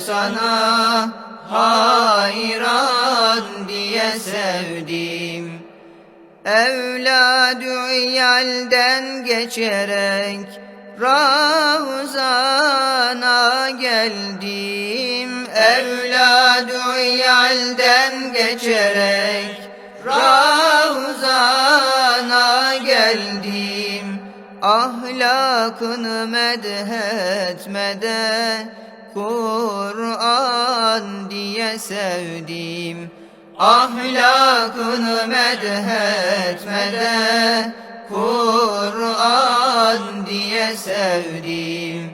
sana hayran diye sevdim. Evladü iyalden geçerek Ravzana geldim. Evladü iyalden geçerek Ravzana geldim. Ahlakını medhetmede Kur'an diye sevdim Ahlakını medhetmede Kur'an diye sevdim